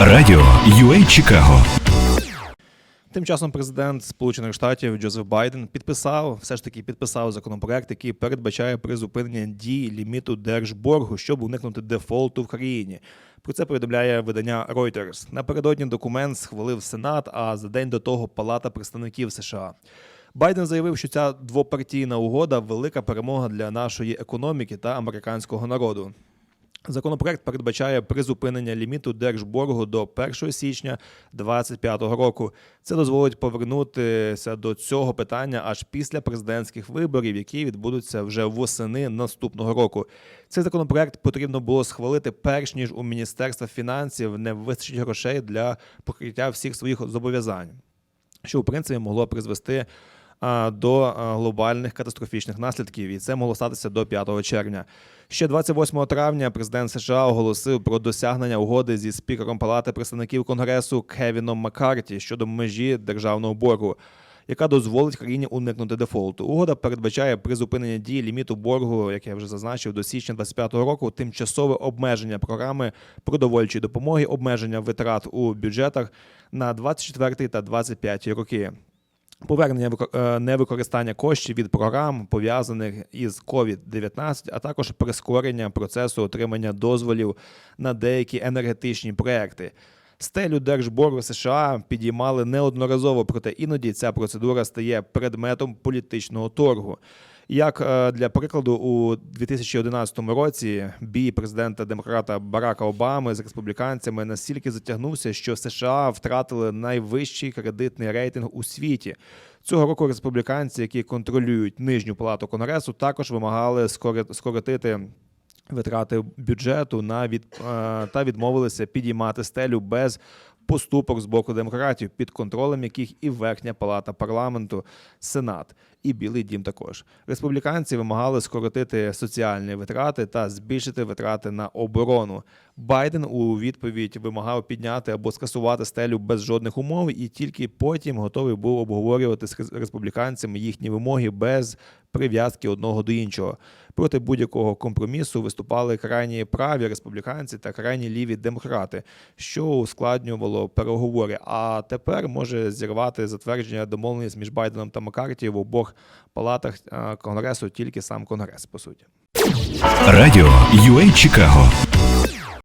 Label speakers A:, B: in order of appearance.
A: Радіо UA Чикаго.
B: Тим часом президент Сполучених Штатів Джозеф Байден підписав, все ж таки підписав законопроект, який передбачає призупинення дії ліміту держборгу, щоб уникнути дефолту в країні. Про це повідомляє видання Reuters. Напередодні документ схвалив Сенат, а за день до того Палата представників США. Байден заявив, що ця двопартійна угода велика перемога для нашої економіки та американського народу. Законопроект передбачає призупинення ліміту держборгу до 1 січня 2025 року. Це дозволить повернутися до цього питання аж після президентських виборів, які відбудуться вже восени наступного року. Цей законопроект потрібно було схвалити перш ніж у міністерства фінансів не вистачить грошей для покриття всіх своїх зобов'язань, що в принципі могло призвести до глобальних катастрофічних наслідків, і це могло статися до 5 червня. Ще 28 травня президент США оголосив про досягнення угоди зі спікером Палати представників Конгресу Кевіном Маккарті щодо межі державного боргу. Яка дозволить країні уникнути дефолту. Угода передбачає призупинення дії ліміту боргу, як я вже зазначив, до січня 2025 року, тимчасове обмеження програми продовольчої допомоги, обмеження витрат у бюджетах на 24 та 25 роки. Повернення е, невикористання коштів від програм, пов'язаних із COVID-19, а також прискорення процесу отримання дозволів на деякі енергетичні проекти. Стелю держборгу США підіймали неодноразово, проте іноді ця процедура стає предметом політичного торгу. Як е, для прикладу, у 2011 році бій президента демократа Барака Обами з республіканцями настільки затягнувся, що США втратили найвищий кредитний рейтинг у світі. Цього року республіканці, які контролюють нижню палату конгресу, також вимагали скоротити витрати бюджету на від е, та відмовилися підіймати стелю без поступок з боку демократів, під контролем яких і верхня палата парламенту, сенат і Білий Дім також. Республіканці вимагали скоротити соціальні витрати та збільшити витрати на оборону. Байден у відповідь вимагав підняти або скасувати стелю без жодних умов, і тільки потім готовий був обговорювати з республіканцями їхні вимоги без прив'язки одного до іншого. Проти будь-якого компромісу виступали крайні праві республіканці та крайні ліві демократи, що ускладнювало переговори. А тепер може зірвати затвердження домовленість між Байденом та Маккарті в обох палатах е, конгресу, тільки сам конгрес, по суті.
A: Радіо UA Чикаго.